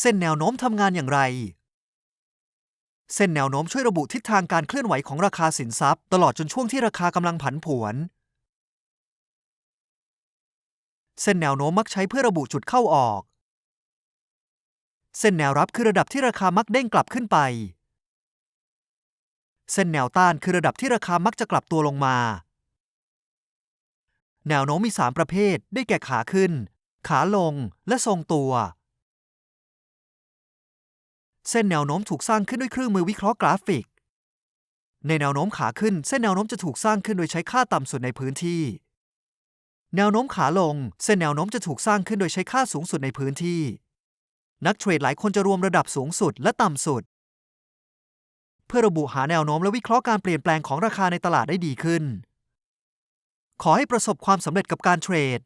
เส้นแนวโน้มทำงานอย่างไร เส้นแนวโน้มช่วยระบุทิศทางการเคลื่อนไหวของราคาสินทรัพย์ ตลอดจนช่วงที่ราคากำลังผันผวน เส้นแนวโน้มมักใช้เพื่อระบุจุดเข้าออก เส้นแนวรับคือระดับที่ราคามักเด้งกลับขึ้นไป เส้นแนวต้านคือระดับที่ราคามักจะกลับตัวลงมา แนวโน้มมี 3 ประเภท ได้แก่ขาขึ้น ขาลง และทรงตัว เส้นแนวโน้มถูกสร้างขึ้นด้วยเครื่องมือวิเคราะห์กราฟิก ในแนวโน้มขาขึ้น เส้นแนวโน้มจะถูกสร้างขึ้นโดยใช้ค่าต่ำสุดในพื้นที่ แนวโน้มขาลง เส้นแนวโน้มจะถูกสร้างขึ้นโดยใช้ค่าสูงสุดในพื้นที่ นักเทรดหลายคนจะรวมระดับสูงสุดและต่ำสุด เพื่อระบุหาแนวโน้มและวิเคราะห์การเปลี่ยนแปลงของราคาในตลาดได้ดีขึ้น ขอให้ประสบความสำเร็จกับการเทรด